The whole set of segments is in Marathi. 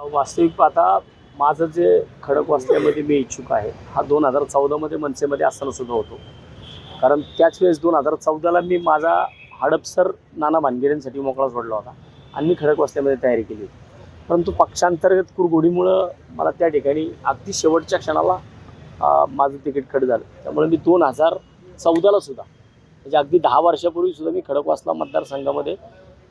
वास्तविक पाहता माझं जे खडक वाचण्यामध्ये मी इच्छुक आहे हा दोन हजार चौदामध्ये मनसेमध्ये असताना सुद्धा होतो. कारण त्याच वेळेस दोन हजार चौदाला मी माझा हडपसर नाना भानगिरेंसाठी मोकळा सोडला होता आणि मी खडक वाचण्यामध्ये तयारी केली होती. परंतु पक्षांतर्गत कुरघोडीमुळं मला त्या ठिकाणी अगदी शेवटच्या क्षणाला माझं तिकीट कट झालं. त्यामुळे मी दोन हजार चौदाला सुद्धा म्हणजे अगदी दहा वर्षापूर्वीसुद्धा मी खडकवासला मतदारसंघामध्ये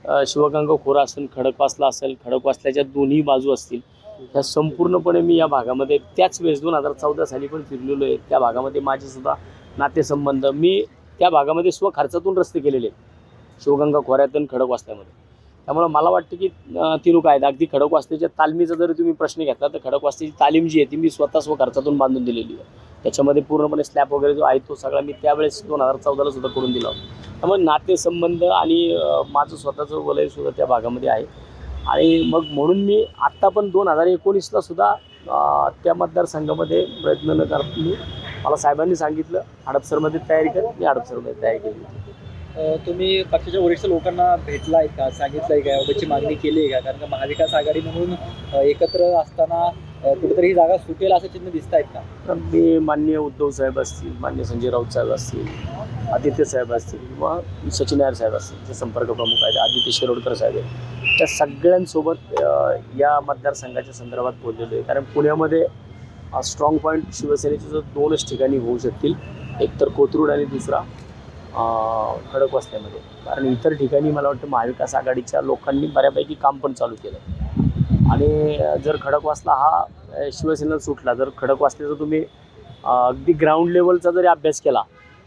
शिवगंगा खोरा असेल खडकवासला असेल खडकवासल्याच्या दोन्ही बाजू असतील ह्या संपूर्णपणे मी या भागामध्ये त्याच वेळेस दोन हजार चौदा साली पण फिरलेलो आहे. त्या भागामध्ये माझे सुद्धा नातेसंबंध मी त्या भागामध्ये स्वखर्चातून रस्ते केलेले आहेत. शिवगंगा खोऱ्यातून खडकवासल्यामध्ये त्यामुळं मला वाटतं की अ, ती लोक आहेत. अगदी खडकवासल्याच्या तालमीचा जरी तुम्ही प्रश्न घेतला तर खडकवासल्याची तालीम जी आहे ती मी स्वतः स्व खर्चातून बांधून दिलेली आहे. त्याच्यामध्ये पूर्णपणे स्लॅब वगैरे जो आहे तो सगळा मी त्यावेळेस दोन हजार चौदाला सुद्धा करून दिला होता. त्यामुळे नातेसंबंध आणि माझं स्वतःचं वलय सुद्धा त्या भागामध्ये आहे. आणि मग म्हणून मी आत्ता पण दोन हजार एकोणीसला सुद्धा त्या मतदारसंघामध्ये प्रयत्न न करता मी मला साहेबांनी सांगितलं हडपसरमध्ये तयारी कर मी हडपसरमध्ये तयारी केली. तुम्ही पक्षाच्या वरिष्ठ लोकांना भेटलाय का? सांगितलंय का? याबाबतची मागणी केली आहे का? कारण का महाविकास आघाडी म्हणून एकत्र असताना कुठेतरी ही जागा सुटेल असं चिन्ह दिसत आहेत का मी माननीय उद्धव साहेब असतील मान्य संजय राऊत साहेब असतील आदित्य साहेब असतील किंवा सचिन नायर साहेब असतील जे संपर्क प्रमुख आहेत आदित्य शिरोडकर साहेब आहेत त्या सगळ्यांसोबत या मतदारसंघाच्या संदर्भात बोललेलो आहे. कारण पुण्यामध्ये स्ट्रॉंग पॉईंट शिवसेनेचे जर दोनच ठिकाणी होऊ शकतील एक तर कोथरूड आणि दुसरा खडकवासल्यामध्ये कारण इतर ठिकाणी मला वाटतं महाविकास आघाडीच्या लोकांनी बऱ्यापैकी काम पण चालू केलं आणि जर खडकवासला हा शिवसेना शिवसेनेला सुटला जर खडकवासल्याचा तुम्ही अगदी ग्राउंड लेवलचा जरी अभ्यास केला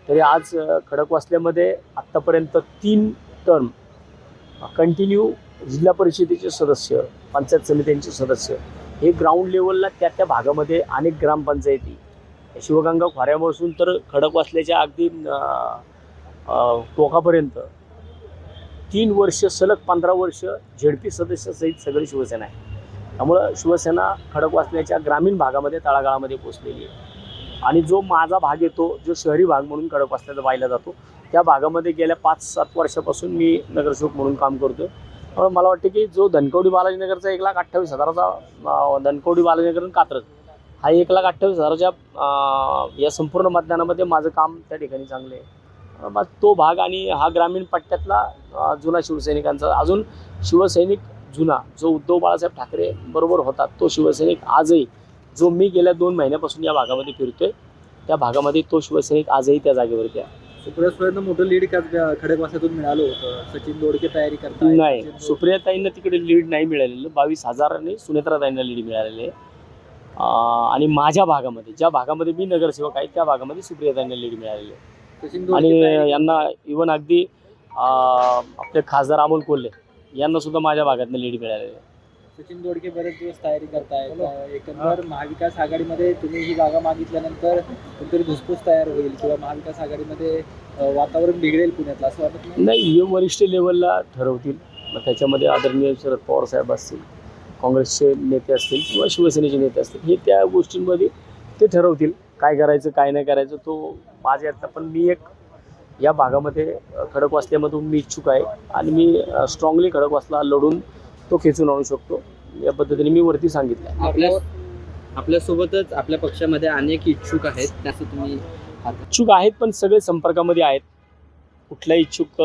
तरी आज खडकवासल्यामध्ये आत्तापर्यंत तीन टर्म कंटिन्यू जिल्हा परिषदेचे सदस्य पंचायत समित्यांचे सदस्य हे ग्राउंड लेवलला त्या त्या भागामध्ये अनेक ग्रामपंचायती शिवगंगा खोऱ्यापासून तर खडकवासल्याच्या अगदी टोकापर्यंत. तीन वर्ष सलग पंधरा वर्ष झेडपी सदस्यासहित सगळी शिवसेना आहे. त्यामुळं शिवसेना खडकवासल्याच्या ग्रामीण भागामध्ये तळागाळामध्ये पोचलेली आहे. आणि जो माझा भाग येतो जो शहरी भाग म्हणून खडकवासल्याचा पाहिला जातो त्या भागामध्ये गेल्या पाच सात वर्षापासून मी नगरसेवक म्हणून काम करतो त्यामुळे मला वाटतं की जो धनकवडी बालाजीनगरचा एक लाख अठ्ठावीस हजाराचा धनकवडी बालाजीनगर आणि कात्रज हा एक लाख अठ्ठावीस हजाराच्या या संपूर्ण मतदानामध्ये माझं काम त्या ठिकाणी चांगलं आहे. मग तो भाग आणि हा ग्रामीण पट्ट्यातला जुना शिवसैनिकांचा. अजून शिवसैनिक जुना जो उद्धव बाळासाहेब ठाकरे बरोबर होता तो शिवसैनिक आजही जो मी गेल्या दोन महिन्यापासून या भागामध्ये फिरतोय त्या भागामध्ये तो शिवसैनिक आजही त्या जागेवरती आहे. सुप्रिया सुळेंना मोठं लीड का खडकवासातून मिळालं होतं? सचिन दोडके तयारी करतायत नाही सुप्रियाताईंना तिकडे लीड नाही मिळालेलं. बावीस हजाराने सुनेत्राताईंना लीड मिळालेले. आणि माझ्या भागामध्ये ज्या भागामध्ये मी नगरसेवक आहे त्या भागामध्ये सुप्रियाताईंना लीड मिळालेले. सचिन आणि यांना इवन अगदी आपले खासदार अमोल कोल्हे यांना सुद्धा माझ्या भागातनं लीड मिळालेले सचिन दोडके बरेच दिवस तयारी करतायत. एकंदर महाविकास आघाडीमध्ये तुम्ही ही जागा मागितल्यानंतर कुठेतरी धुसफूस तयार होईल किंवा महाविकास आघाडीमध्ये वातावरण बिघडेल पुण्यातलं असं वाटत नाही? नाही हे वरिष्ठ लेवलला ठरवतील. मग त्याच्यामध्ये आदरणीय शरद पवार साहेब असतील काँग्रेसचे नेते असतील किंवा शिवसेनेचे नेते असतील हे त्या गोष्टींमध्ये ते ठरवतील. काय करायचं काय नाही करायचं तो माझ्या आता पण मी एक या भागामध्ये अ, खडकवासल्यामधून मी इच्छुक आहे. आणि मी स्ट्रॉंगली खडकवासला लढून तो खेचून आणू शकतो. या पद्धतीने मी वरती सांगितलं. आपल्या आपल्यासोबतच आपल्या पक्षामध्ये अनेक इच्छुक आहेत त्याचं तुम्ही इच्छुक आहेत पण सगळे संपर्कामध्ये आहेत. कुठलाही इच्छुक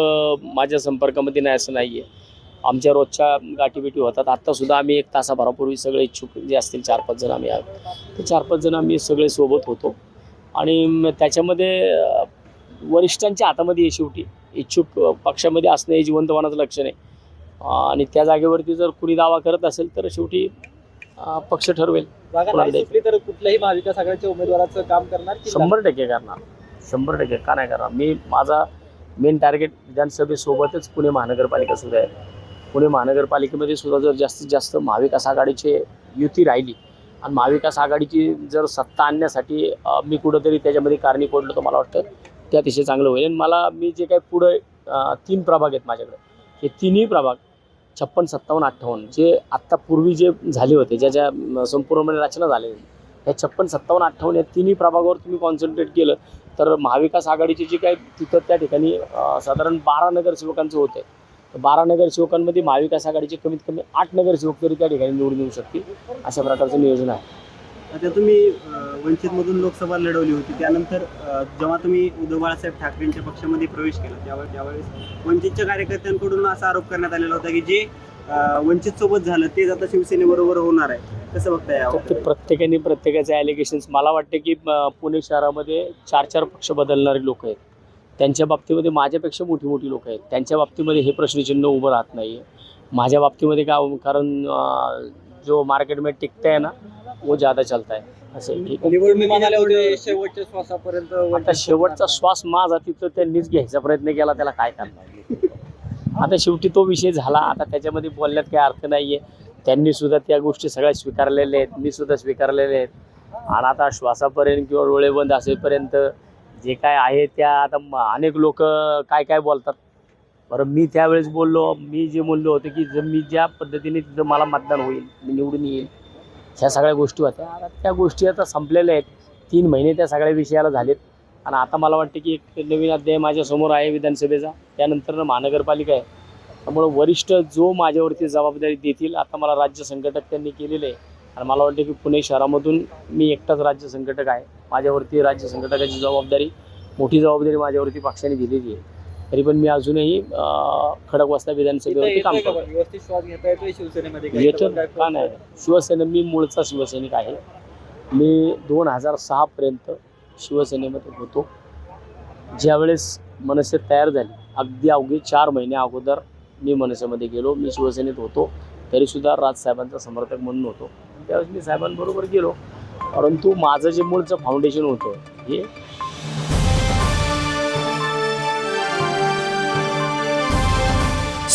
माझ्या संपर्कामध्ये नाही असं नाही आहे आमच्या रोजच्या गाठीभेटी होतात. आत्तासुद्धा आम्ही एक तासाभरापूर्वी सगळे इच्छुक जे असतील चार पाच जण आम्ही आहोत. ते चार पाच जण आम्ही सगळे सोबत होतो. आणि त्याच्यामध्ये वरिष्ठांच्या हातामध्ये आहे शेवटी इच्छुक पक्षामध्ये असणं हे जिवंतपणाचं लक्षण आहे. आणि त्या जागेवरती जर कुणी दावा करत असेल तर शेवटी पक्ष ठरवेल. तर कुठल्याही महाविकास आघाडीच्या उमेदवाराचं काम करणार शंभर टक्के करणार. शंभर टक्के. का नाही करणार? मी माझा मेन टार्गेट विधानसभेसोबतच पुणे महानगरपालिका सुद्धा आहे. पुणे महानगरपालिकेमध्ये सुद्धा जर जास्तीत जास्त महाविकास आघाडीचे युती राहिली आणि महाविकास आघाडीची जर सत्ता आणण्यासाठी मी कुठंतरी त्याच्यामध्ये कारणी पडलो तर मला वाटतं ते अतिशय चांगलं होईल. आणि मला मी जे काही पुढं तीन प्रभाग आहेत माझ्याकडे. हे तिन्ही प्रभाग छप्पन सत्तावन्न अठ्ठावन्न जे आत्ता पूर्वी जे झाले होते ज्या ज्या संपूर्णपणे रचना झालेल्या ह्या छप्पन सत्तावन्न अठ्ठावन्न या तिन्ही प्रभागावर तुम्ही कॉन्सन्ट्रेट केलं तर महाविकास आघाडीचे जे काही तिथं त्या ठिकाणी साधारण बारा नगरसेवकांचं होतं. तर बारा नगरसेवकांमध्ये महाविकास आघाडीचे कमीत कमी आठ नगरसेवक तरी त्या ठिकाणी निवडून येऊ शकतील अशा प्रकारचं नियोजन आहे. आता तुम्ही वंचित मधून लोकसभा लढवली होती. त्यानंतर जेव्हा तुम्ही उद्धव बाळासाहेब ठाकरेंच्या पक्षामध्ये प्रवेश केला त्यावेळेस त्यावेळेस वंचितच्या कार्यकर्त्यांकडून असा आरोप करण्यात आलेला होता की जे वंचित सोबत झालं तेच आता शिवसेनेबरोबर होणार आहे. कसं बघताय प्रत्येकाने प्रत्येकाचे ॲलिगेशन्स मला वाटते की पुणे शहरामध्ये चार चार पक्ष बदलणारे लोक आहेत. त्यांच्या बाबतीमध्ये माझ्यापेक्षा मोठी मोठी लोक आहेत. त्यांच्या बाबतीमध्ये हे प्रश्नचिन्ह उभं राहत नाही. आहे माझ्या बाबतीमध्ये का कारण जो मार्केट में टिकता है ना वो ज़्यादा चलता है असं आहे. शेवटच्या श्वासापर्यंत आता शेवटचा श्वास माझा तिथं त्यांनीच घ्यायचा प्रयत्न केला त्याला काय करणार? आता शेवटी तो विषय झाला. आता त्याच्यामध्ये बोलण्यात काही अर्थ नाही आहे त्यांनी सुद्धा त्या गोष्टी सगळ्या स्वीकारलेल्या आहेत. मी सुद्धा स्वीकारलेल्या आहेत. आणि आता श्वासापर्यंत किंवा डोळेबंद असेपर्यंत जे काय आहे त्या आता म- अनेक लोक काय काय बोलतात. बरं मी त्यावेळेस बोललो मी जे बोललो होतं की जर मी ज्या पद्धतीने तिथं मला मतदान होईल मी निवडून येईल ह्या सगळ्या गोष्टी होत्या. आता त्या गोष्टी आता संपलेल्या आहेत. तीन महिने त्या सगळ्या विषयाला झालेत. आणि आता मला वाटतं की एक नवीन अध्याय माझ्यासमोर आहे विधानसभेचा. त्यानंतर महानगरपालिका आहे. त्यामुळं वरिष्ठ जो माझ्यावरती जबाबदारी देतील आता मला राज्य संघटक त्यांनी केलेलं आहे. आणि मला वाटतं की पुणे शहरामधून मी एकटाच राज्य संघटक आहे. माझ्यावरती राज्य संघटकाची जबाबदारी मोठी जबाबदारी माझ्यावरती पक्षाने दिलेली आहे. तरी पण मी अजूनही खडकवासला इथं विधानसभेवरती काम करतो. शिवसेनेमध्ये? येतो का नाही? शिवसेना मी मूळचा शिवसैनिक आहे. मी दोन हजार सहापर्यंत शिवसेनेमध्ये होतो. ज्यावेळेस मनसे तयार झाली अगदी अवघी चार महिने अगोदर मी मनसेमध्ये गेलो मी शिवसेनेत होतो. तरीसुद्धा राजसाहेबांचा समर्थक म्हणून होतो. त्यावेळेस मी साहेबांबरोबर गेलो. परंतु माझं जे मूळचं फाउंडेशन होतं हे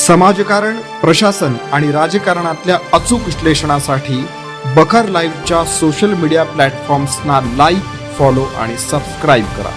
समाजकारण प्रशासन आणि राजकारणातल्या अचूक विश्लेषणासाठी बखर लाईव्हच्या सोशल मीडिया प्लॅटफॉर्म्सना लाईक फॉलो आणि सबस्क्राईब करा.